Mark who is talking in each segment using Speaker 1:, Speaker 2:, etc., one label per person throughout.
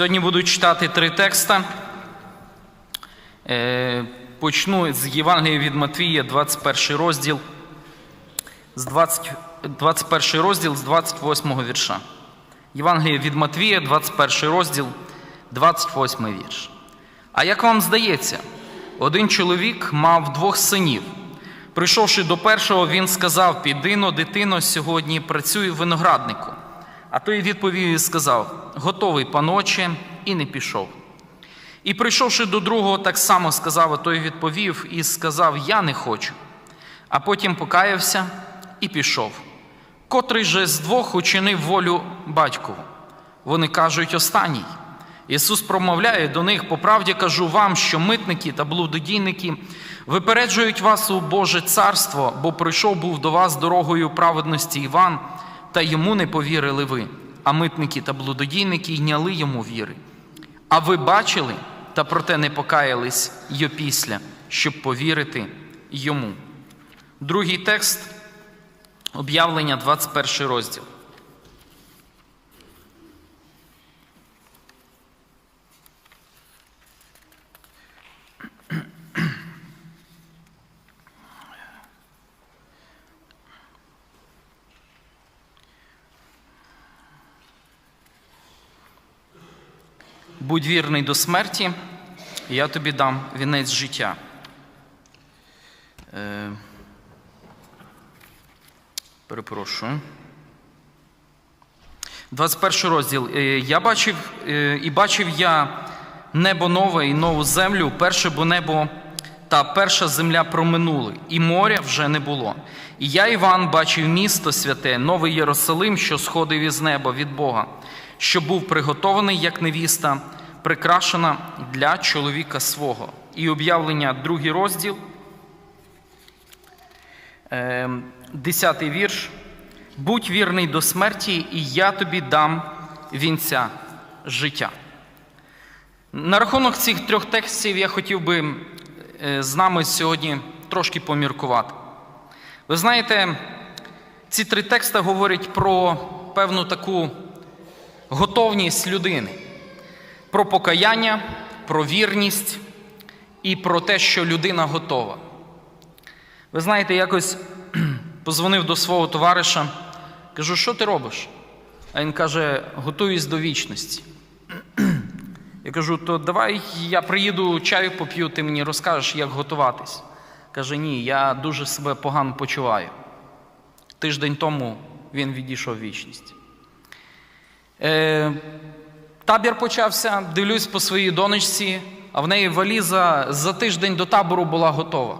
Speaker 1: Сьогодні буду читати три текста. Е, Почну з Євангелія від Матвія, 21 розділ, з 20, 21 розділ з 28 вірша. Євангелія від Матвія, 21 розділ, 28 вірш. А як вам здається, один чоловік мав двох синів. Прийшовши до першого, він сказав: Підино, дитино, сьогодні працюю винограднику. А той відповів і сказав: Готовий, паноче, і не пішов. І прийшовши до другого, так само сказав, а той відповів і сказав: Я не хочу. А потім покаявся і пішов. Котрий же з двох учинив волю батькову. Вони кажуть останній. Ісус промовляє до них, по правді кажу вам, що митники та блудодійники випереджують вас у Боже царство, бо прийшов був до вас дорогою праведності Іван, та йому не повірили ви, а митники та блудодійники йняли йому віри. А ви бачили, та проте не покаялись й опісля, щоб повірити йому. Другий текст об'явлення, 21 розділ. Будь вірний до смерті, і я тобі дам вінець життя. Е, перепрошую. 21 розділ. Е, Я бачив, е, і бачив я небо нове і нову землю, перше бо небо та перша земля проминули, і моря вже не було. І я, Іван, бачив місто святе, новий Єрусалим, що сходив із неба від Бога, що був приготований як невіста, прикрашена для чоловіка свого. І об'явлення, другий розділ, е, десятий вірш. Будь вірний до смерті, і я тобі дам вінця життя. На рахунок цих трьох текстів я хотів би е, з нами сьогодні трошки поміркувати. Ви знаєте, ці три тексти говорять про певну таку готовність людини, про покаяння, про вірність і про те, що людина готова. Ви знаєте, якось позвонив до свого товариша, кажу, що ти робиш? А він каже, готуюсь до вічності. Я кажу, то давай я приїду чаю поп'ю, ти мені розкажеш, як готуватись. Каже, ні, я дуже себе погано почуваю. Тиждень тому він відійшов вічність. Е, табір почався, дивлюсь по своїй донечці, а в неї валіза за тиждень до табору була готова.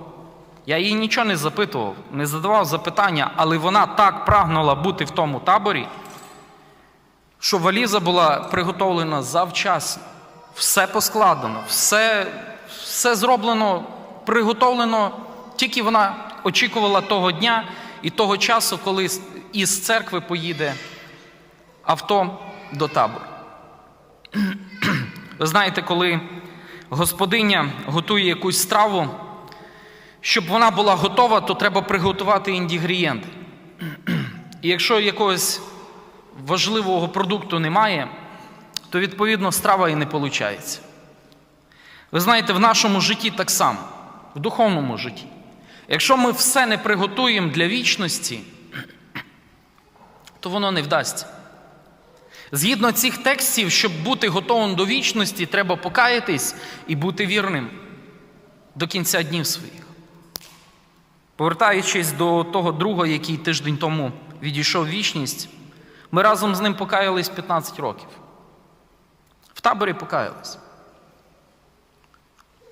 Speaker 1: Я їй нічого не запитував, не задавав запитання, але вона так прагнула бути в тому таборі, що валіза була приготовлена завчасно. Все поскладено, все, все зроблено, приготовлено, тільки вона очікувала того дня і того часу, коли із церкви поїде авто до табору. Ви знаєте, коли господиня готує якусь страву, щоб вона була готова, то треба приготувати інгредієнти. І якщо якогось важливого продукту немає, то відповідно страва і не виходить. Ви знаєте, в нашому житті так само, в духовному житті. Якщо ми все не приготуємо для вічності, то воно не вдасться. Згідно цих текстів, щоб бути готовим до вічності, треба покаятись і бути вірним до кінця днів своїх. Повертаючись до того друга, який тиждень тому відійшов вічність, ми разом з ним покаялись 15 років. В таборі покаялись.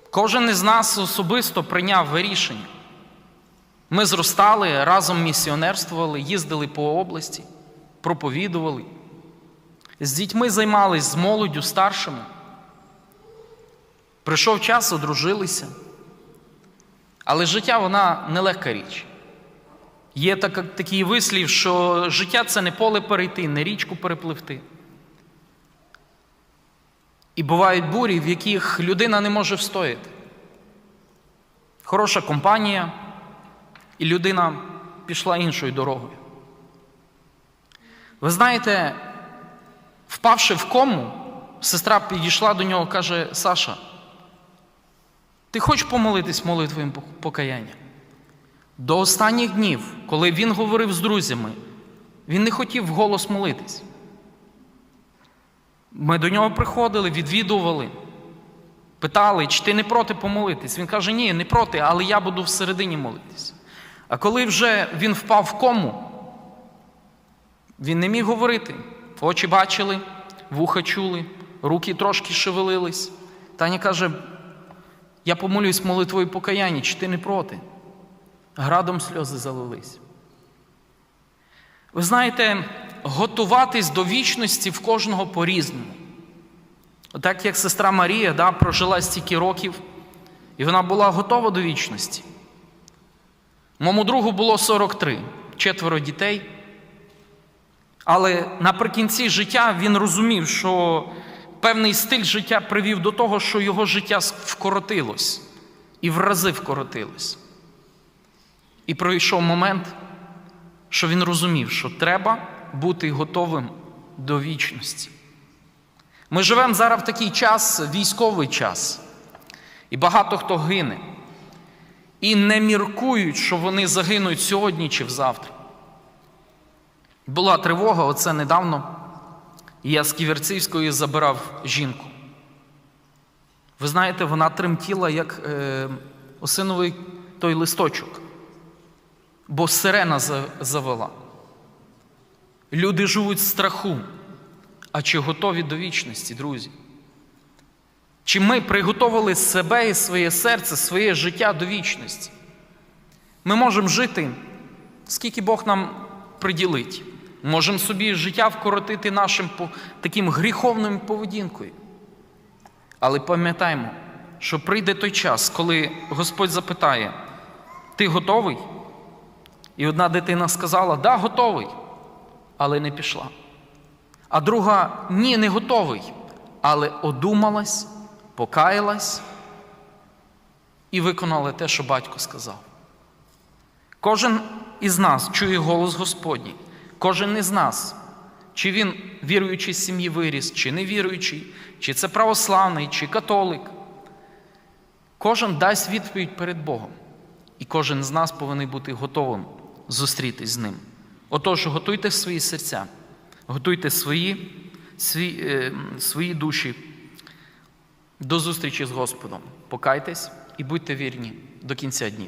Speaker 1: Кожен із нас особисто прийняв рішення. Ми зростали, разом місіонерствували, їздили по області, проповідували. З дітьми займались, з молоддю старшими. Прийшов час, одружилися. Але життя вона нелегка річ. Є так, такий вислів, що життя це не поле перейти, не річку перепливти. І бувають бурі, в яких людина не може встояти. Хороша компанія, і людина пішла іншою дорогою. Ви знаєте, впавши в кому, сестра підійшла до нього каже: Саша, ти хочеш помолитись молитвою покаяння? До останніх днів, коли він говорив з друзями, він не хотів вголос молитись. Ми до нього приходили, відвідували, питали, чи ти не проти помолитись. Він каже, ні, не проти, але я буду всередині молитись. А коли вже він впав в кому, він не міг говорити. Очі бачили, вуха чули, руки трошки шевелились. Таня каже: я помолюсь молитвою покаяння, чи ти не проти? Градом сльози залились. Ви знаєте, готуватись до вічності в кожного по-різному. Так як сестра Марія да, прожила стільки років, і вона була готова до вічності. Моєму другу було 43, четверо дітей. Але наприкінці життя він розумів, що певний стиль життя привів до того, що його життя вкоротилось і в рази вкоротилось. І пройшов момент, що він розумів, що треба бути готовим до вічності. Ми живемо зараз в такий час, військовий час, і багато хто гине. І не міркують, що вони загинуть сьогодні чи завтра. Була тривога, оце недавно. Я з Ківерцівської забирав жінку. Ви знаєте, вона тремтіла, як е, осиновий той листочок, бо сирена завела. Люди живуть страху. А чи готові до вічності, друзі? Чи ми приготовили себе і своє серце, своє життя до вічності? Ми можемо жити, скільки Бог нам приділить. Можемо собі життя вкоротити нашим таким гріховним поведінкою. Але пам'ятаємо, що прийде той час, коли Господь запитає: ти готовий? І одна дитина сказала, да, готовий, але не пішла. А друга ні, не готовий, але одумалась, покаялась і виконала те, що батько сказав. Кожен із нас чує голос Господній. Кожен із нас, чи він віруючий з сім'ї виріс, чи не віруючий, чи це православний, чи католик. Кожен дасть відповідь перед Богом. І кожен з нас повинен бути готовим зустрітись з ним. Отож, готуйте свої серця, готуйте свої, свої, е, свої душі до зустрічі з Господом. Покайтесь і будьте вірні до кінця днів.